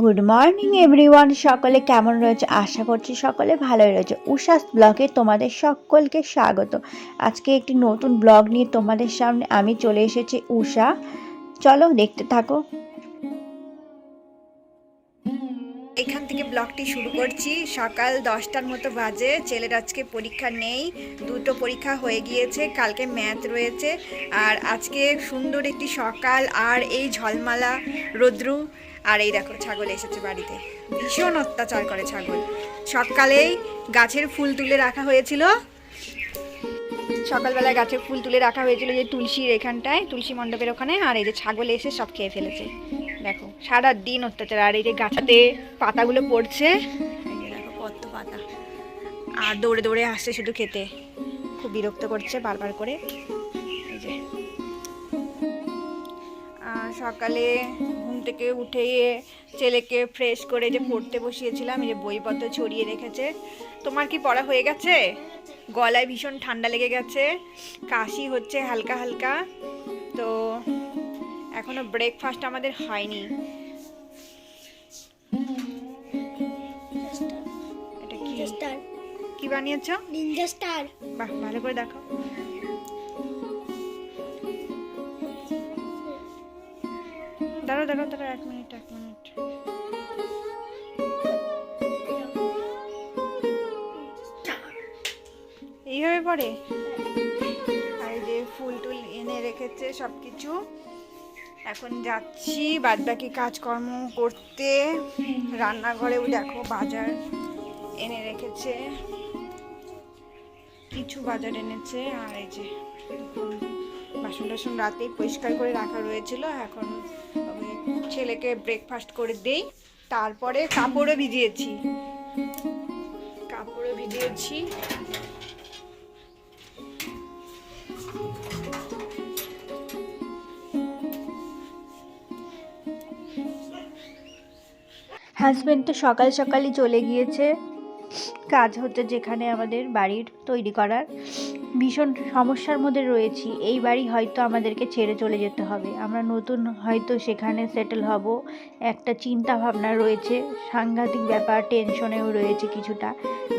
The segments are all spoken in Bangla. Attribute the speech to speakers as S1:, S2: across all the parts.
S1: গুড মর্নিং এভরিওয়ান সকলে কেমন রয়েছে? আশা করছি সকলে ভালোই রয়েছে। উষাস ব্লগে তোমাদের সকলকে স্বাগত। আজকে একটি নতুন ব্লগ নিয়ে তোমাদের সামনে আমি চলে এসেছি, উষা। চলো দেখতে থাকো। ব্লগটি শুরু করছি। সকাল দশটার মতো বাজে। ছেলের আজকে পরীক্ষা নেই। দুটো পরীক্ষা হয়ে গিয়েছে। কালকে ম্যাথ রয়েছে। আর আজকে সুন্দর একটি সকাল আর এই ঝলমালা রৌদ্রু। আর এই দেখো, ছাগল এসেছে বাড়িতে। ভীষণ অত্যাচার করে ছাগল। সকালেই গাছের ফুল তুলে রাখা হয়েছিল। সকালবেলায় গাছের ফুল তুলে রাখা হয়েছিল যে তুলসীর এখানটায়, তুলসী মণ্ডপের ওখানে। আর এই যে ছাগল এসে সব খেয়ে ফেলেছে। সারা দিন অত্যাচার। আর এই যে গাছাতে পাতাগুলো পড়ছে। কত পাতা আর দৌড়ে দৌড়ে আসছে শুধু খেতে। খুব বিরক্ত করছে বারবার করে। এই যে। সকালে ঘুম থেকে উঠে ছেলেকে ফ্রেশ করে যে পড়তে বসিয়েছিলাম যে বইপত্র ছড়িয়ে রেখেছে। তোমার কি পড়া হয়ে গেছে? গলায় ভীষণ ঠান্ডা লেগে গেছে। কাশি হচ্ছে হালকা হালকা। তো এখনও ব্রেকফাস্ট আমাদের হয়নি। এটা কি? কি বানিয়েছো?
S2: নিনজা স্টার
S1: বাহ ভালো করে দেখো। দাঁড়াও দাঁড়াও দাঁড়াও এক মিনিট এক মিনিট। এইভাবে পড়ে? আর যে ফুল টুল এনে রেখেছে সব কিছু এখন যাচ্ছি বাদ বাকি কাজকর্ম করতে। রান্নাঘরেও দেখো বাজার এনে রেখেছে। কিছু বাজার এনেছে আর এই যে বাসন টাসন রাতেই পরিষ্কার করে রাখা রয়েছিল। এখন আমি ছেলেকে ব্রেকফাস্ট করে দেই। তারপরে কাপড়ও ভিজিয়েছি। কাপড়ও ভিজিয়েছি। হাজব্যান্ড তো সকাল সকালই চলে গিয়েছে। কাজ হচ্ছে যেখানে আমাদের বাড়ির তৈরি করার। ভীষণ সমস্যার মধ্যে রয়েছি। এই বাড়ি হয়তো আমাদেরকে ছেড়ে চলে যেতে হবে। আমরা নতুন হয়তো সেখানে সেটেল হব। একটা চিন্তা ভাবনা রয়েছে, সাংঘাতিক ব্যাপার টেনশনেও রয়েছে কিছুটা।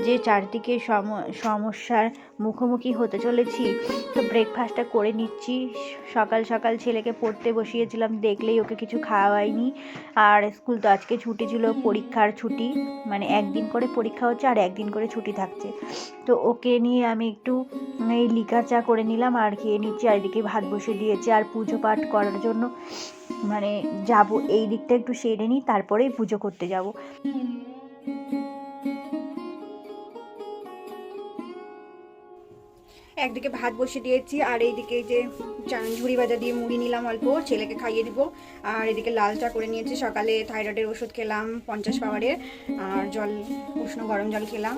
S1: যে চারদিকে সম- সমস্যার মুখোমুখি হতে চলেছি। তো ব্রেকফাস্টটা করে নিচ্ছি। সকাল সকাল ছেলেকে পড়তে বসিয়েছিলাম, দেখলেই ওকে কিছু খাওয়াইনি। আর স্কুল তো আজকে ছুটি ছিল, পরীক্ষার ছুটি। মানে একদিন করে পরীক্ষা হচ্ছে। আর একদিন করে ছুটি থাকছে। তো ওকে নিয়ে আমি একটু, এই লিকা চা করে নিলাম, আর খেয়ে নিচ্ছি, আর এদিকে ভাত বসে দিয়েছে, আর পুজো পাঠ করার জন্য মানে যাব, এই দিকটা একটু সেরে নিই, তারপরেই পুজো করতে যাব। একদিকে ভাত বসে দিয়েছি, আর এইদিকে যে ঝুড়ি ভাজা দিয়ে মুড়ি নিলাম অল্প, ছেলেকে খাইয়ে দিব। আর এদিকে লাল চা করে নিয়েছি, সকালে থাইরয়েডের ওষুধ খেলাম পঞ্চাশ পাওয়ারের, আর জল, উষ্ণ গরম জল খেলাম।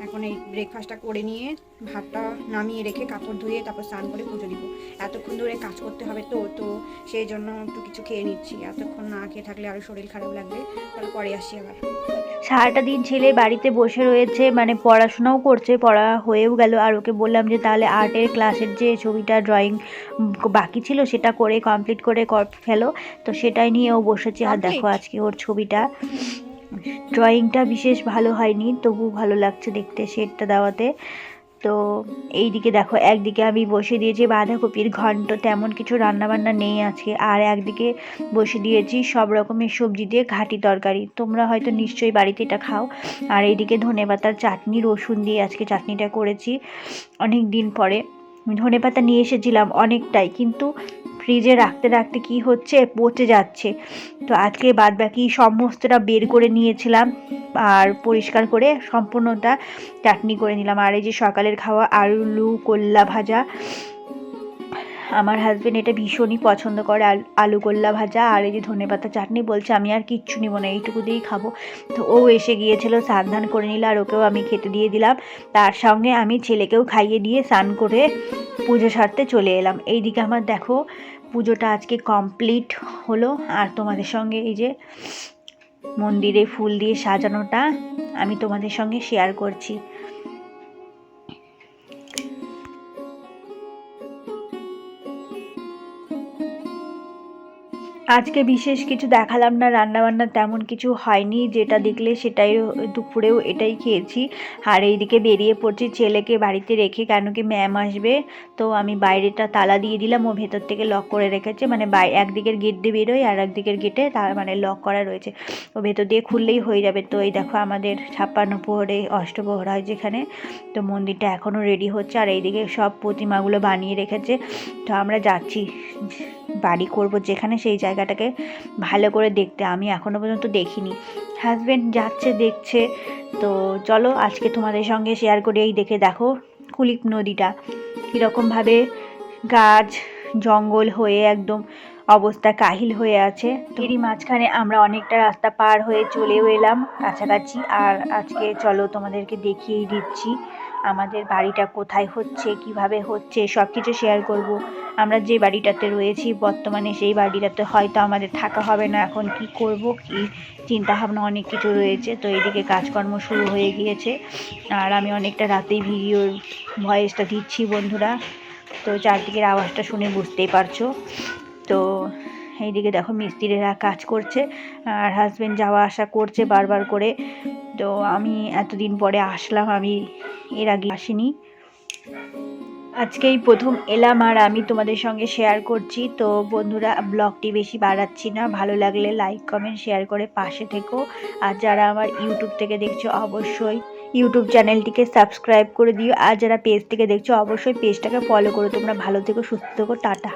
S1: এখন এই ব্রেকফাস্টটা করে নিয়ে ভাতটা নামিয়ে রেখে কাপড় ধুয়ে তারপর স্নান করে পুজো দিব। এতক্ষণ ধরে কাজ করতে হবে তো তো সেই জন্য একটু কিছু খেয়ে নিচ্ছি। এতক্ষণ না খেয়ে থাকলে আরও শরীর খারাপ লাগবে তাহলে পরে আসি আবার। সারাটা দিন ছেলে বাড়িতে বসে রয়েছে মানে পড়াশোনাও করছে পড়া হয়েও গেল। আর ওকে বললাম যে তাহলে আর্টের ক্লাসের যে ছবিটা ড্রয়িং বাকি ছিল সেটা করে কমপ্লিট করে কর- ফেলো। তো সেটাই নিয়ে ও বসেছে। আর দেখো আজকে ওর ছবিটা। ড্রয়িংটা বিশেষ ভালো হয়নি তবু ভালো লাগছে দেখতে শেডটা দেওয়াতে। তো এইদিকে দেখো, একদিকে আমি বসে দিয়েছি বাঁধাকপির ঘন্ট, তেমন কিছু রান্নাবান্না নেই আজকে। আর একদিকে বসে দিয়েছি সব রকমের সবজি দিয়ে ঘাটি তরকারি। তোমরা হয়তো নিশ্চয়ই বাড়িতে এটা খাও। আর এইদিকে ধনেপাতার চাটনি, রসুন দিয়ে আজকে চাটনিটা করেছি অনেক দিন পরে। ধনেপাতা নিয়ে এসেছিলাম অনেকটাই, কিন্তু ফ্রিজে রাখতে রাখতে কি হচ্ছে? পচে যাচ্ছে। তো আজকে বাদ বাকি সমস্তটা বের করে নিয়েছিলাম আর পরিষ্কার করে সম্পূর্ণটা চাটনি করে নিলাম। আর এই যে সকালের খাওয়া আলু কল্লা ভাজা, আমার হাজব্যান্ড এটা ভীষণই পছন্দ করে আল- কল্লা ভাজা আর এই যে ধনেপাতা চাটনি বলছে, আমি আর কিচ্ছু নিব না, এইটুকু দিয়েই খাব। তো ও এসে গিয়েছিল স্নান করে নিল আর ওকেও আমি খেতে দিয়ে দিলাম। তার সঙ্গে আমি ছেলেকেও খাইয়ে দিয়ে স্নান করে পুজো সারতে চলে এলাম। এইদিকে আমার দেখো পুজোটা আজকে কমপ্লিট হলো। আর তোমাদের সঙ্গে এই যে মন্দিরে ফুল দিয়ে সাজানোটা আমি তোমাদের সঙ্গে শেয়ার করছি। আজকে বিশেষ কিছু দেখালাম না, রান্নাবান্না তেমন কিছু হয়নি, যেটা দেখলে সেটাই দুপুরেও এটাই খেয়েছি। আর এইদিকে বেরিয়ে পড়ছি, ছেলেকে বাড়িতে রেখে, কেন কি ম্যাম আসবে? তো আমি বাইরেটা তালা দিয়ে দিলাম, ও ভেতর থেকে লক করে রেখেছে মানে একদিকের গেট দিয়ে বেরোয় আর একদিকের গেটে তার মানে লক করা রয়েছে। ও ভেতর দিয়ে খুললেই হয়ে যাবে। তো এই দেখো আমাদের ছাপ্পান্ন প্রহরে অষ্টপ্রহর হয় যেখানে। তো মন্দিরটা এখনও রেডি হচ্ছে আর এইদিকে সব প্রতিমাগুলো বানিয়ে রেখেছে। তো আমরা যাচ্ছি, বাড়ি করব যেখানে সেই জায়গাটাকে ভালো করে দেখতে। আমি এখনও পর্যন্ত দেখিনি। হাজব্যান্ড যাচ্ছে, দেখছে। তো চলো, আজকে তোমাদের সঙ্গে শেয়ার করে। এই দেখে দেখো কুলিক নদীটা। কীরকমভাবে গাছ, জঙ্গল হয়ে একদম অবস্থা কাহিল হয়ে আছে। এরই মাঝখানে আমরা অনেকটা রাস্তা পার হয়ে চলেও এলাম কাছাকাছি। আর আজকে চলো তোমাদেরকে দেখিয়েই দিচ্ছি। আমাদের বাড়িটা কোথায় হচ্ছে, কীভাবে হচ্ছে সব কিছু শেয়ার করব। আমরা যে বাড়িটাতে রয়েছি, বর্তমানে সেই বাড়িটাতে হয়তো আমাদের থাকা হবে না। এখন কি করব, কি চিন্তা ভাবনা অনেক কিছু রয়েছে। তো এইদিকে কাজকর্ম শুরু হয়ে গিয়েছে। আর আমি অনেকটা রাতেই ভিডিওর ভয়েসটা দিচ্ছি বন্ধুরা। তো চারদিকের আওয়াজটা শুনে বুঝতেই পারছ। তো এইদিকে দেখো মিস্ত্রিরা কাজ করছে। আর হাজব্যান্ড যাওয়া আসা করছে বারবার করে। তো আমি এতদিন পরে আসলাম, আমি এর আগে আসিনি। আজকেই প্রথম এলাম আর আমি তোমাদের সঙ্গে শেয়ার করছি। তো বন্ধুরা ব্লগটি বেশি বাড়াচ্ছি না, ভালো লাগলে লাইক কমেন্ট শেয়ার করে পাশে থেকো। আর যারা আমার ইউটিউব থেকে দেখছ, অবশ্যই ইউটিউব চ্যানেলটিকে সাবস্ক্রাইব করে দিও। আর যারা পেজ থেকে দেখছ, অবশ্যই পেজটাকে ফলো করো। তোমরা ভালো থেকো, সুস্থ থেকো, টাটা।